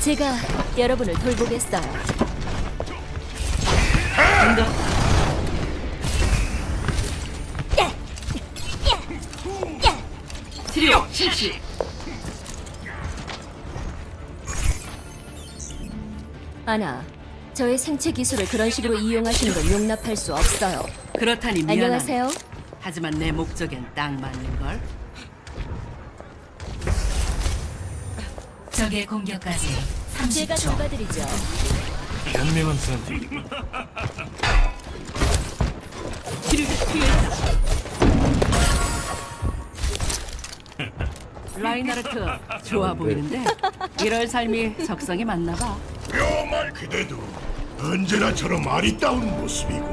제가 여러분을 돌보겠어요. 치료 실시. 아나, 저의 생체 기술을 그런 식으로 이용하시는 건 용납할 수 없어요. 그렇다니 미안하네. 안녕하세요. 하지만 내 목적엔 딱 맞는 걸. 적의 공격까지 제가 30초. 돌봐드리죠. 현명한 선택. 라이나르트 좋아 보이는데 이럴 삶이 적성에 맞나 봐. 뼈말 그대도 언제나처럼 아리따운 모습이고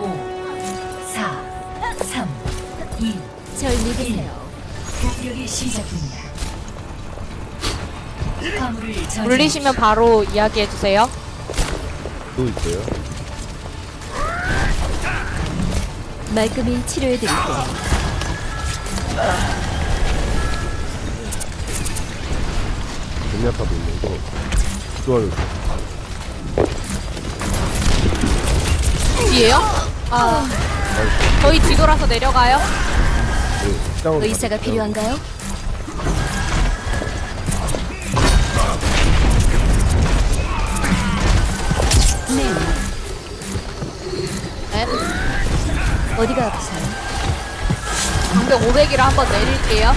5, 4, 3, 2. 절 믿으세요. 공격이 시작됩니다. 화물을 저지하십시오. 물리시면 바로 이야기해 주세요. 또 있어요? 말끔히 치료해드릴게요. 전략하고 있는 거. 좋아요. 뒤에요? 아, 저희 뒤돌아서 내려가요. 의사가. 필요한가요? 네. 네. 어디가 아프세요? 방벽 500이라 한번 내릴게요.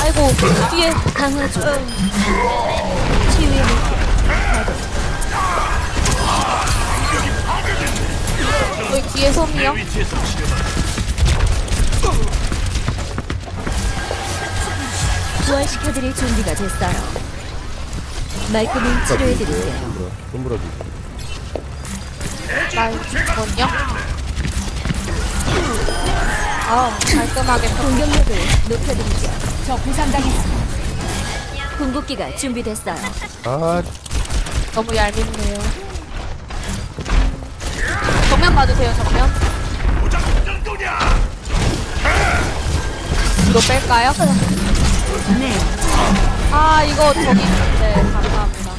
아이고 뒤에 강화 중. 치유의 물결. 여기 뒤에 솜이요. 부활시켜드릴 준비가 됐어요. 말끔히 치료해드릴게요. 손보라 나 이건요. 아 깔끔하게 공격력을 높여드리죠. 저 부상당했습니다. 궁극기가 준비됐어요. 아, 너무 얄밉네요. 정면 봐주세요 정면. 이거 뺄까요? 네. 아 이거 저기 네 감사합니다.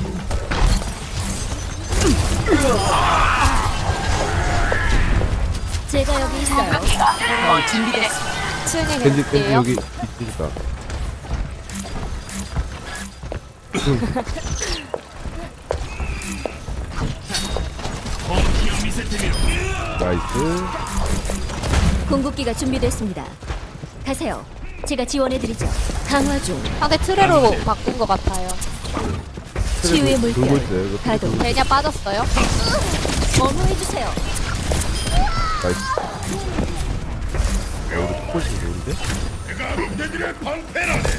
제가 여기 있어요. 어, 준비됐어. 층에 겐지, 겐지 계실게요. 여기 있으니까. 나이스. 궁극기가 준비됐습니다. 가세요. 제가 지원해드리죠. 강화 중. 상대 트레로 바꾼 것 같아요. 치유의 돌고 물결. 있어요. 이거 가동. 베냐 빠졌어요? 어머해주세요. 나이스. 어, 우리 포커싱 좋은데? 그대들의 방패라네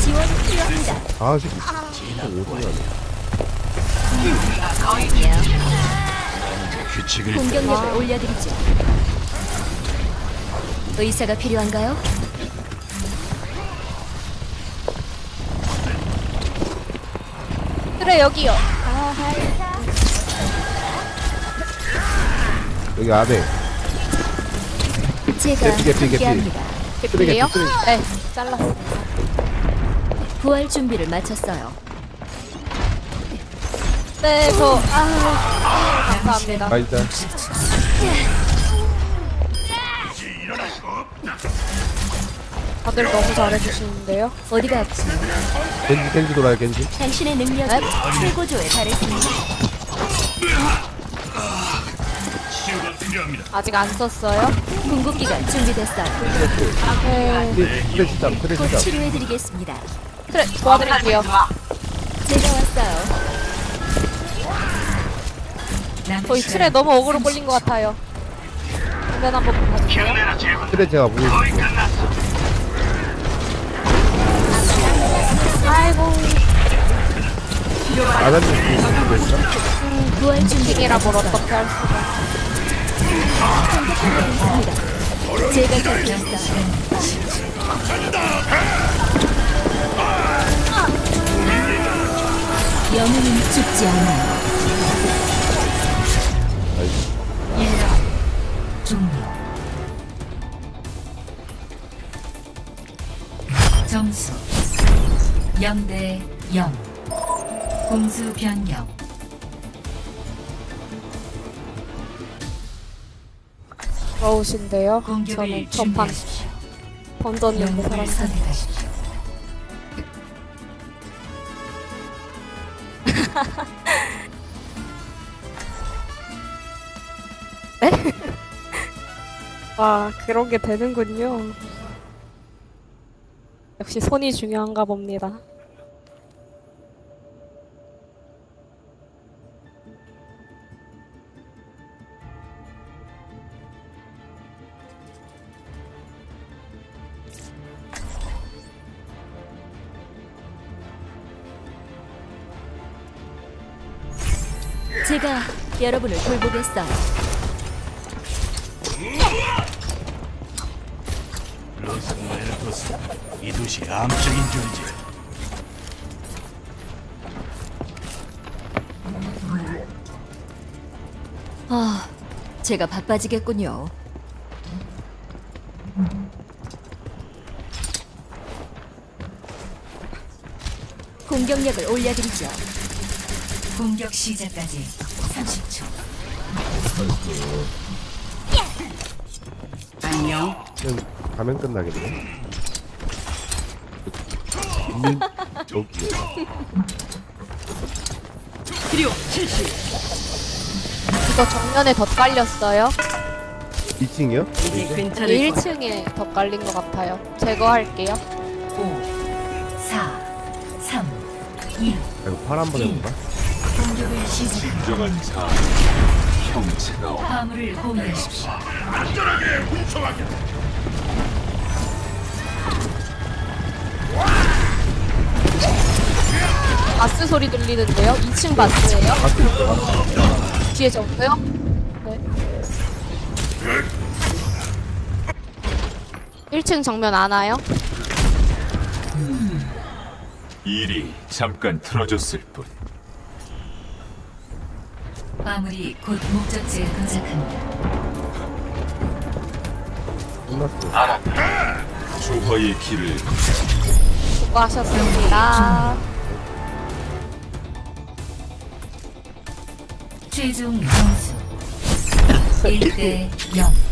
지원 필요합니다. 아, 새끼. 진짜 오지네. 규칙을 공격력을 올려드리죠. 의사가 필요한가요? 트레 여기요. 여기 안에. 제가 개피, 개피, 개피. 함께합니다. 트레. 네, 잘랐어. 부활 준비를 마쳤어요. 네, 저 아, 감사합니다. 아, 일단. 다들 너무 잘해주시는데요. 어디가 아프세요? 겐지, 겐지 돌아요, 겐지. 당신의 능력은 최고조에 달했습니다. 아직 안 썼어요. 궁극기가 준비됐어요. 네, 트레, 트레 시작, 트레 곧 시작. 치료해드리겠습니다. 트레 도와드릴게요. 제가 왔어요. 저희 트레 너무 어그로 끌린 것 같아요. 장면 한번 봐주세요. 트레 제가 보여줄게요. 아이고, 아나님 보여줄게요. 부활 준비가 킹이라 뭘 어떻게 할 수가. 제가 곁에 있어요. 영웅은 죽지 않아요. 0대 0 공수 변경 어우신데요. 공격을 저는 전판 준비하십시오 던졌는데 영웅을 살았어요. 선택하십시오 아 그런 게 되는군요. 역시 손이 중요한가 봅니다. 제가 여러분을 돌보겠어요. 로스 멜토스 이두시 암적인 존재 아, 제가 바빠지겠군요. 공격력을 올려드리죠. 공격 시작까지 30초 안녕. 그냥 가면 끝나겠네. 음, 여기. 필요 실시. 이거 정면에 덧 깔렸어요. 2층이요? 이제 괜찮을 거야. 1층에 덧 깔린 것 같아요. 제거할게요. 5 4 3 2 이거 팔 한번 해볼까? 공격을 시작합니다 화물을 공유하십시오 안전하게 운송하게. 바스 소리 들리는데요? 2층 바스예요? 뒤에 적어요? 네. 1층 정면 안 와요? 일이 잠깐 틀어졌을 뿐 화물이 곧 목적지에 도착합니다 끝났어. 조화의 길을 수고하셨습니다. 최종 점수 1대 0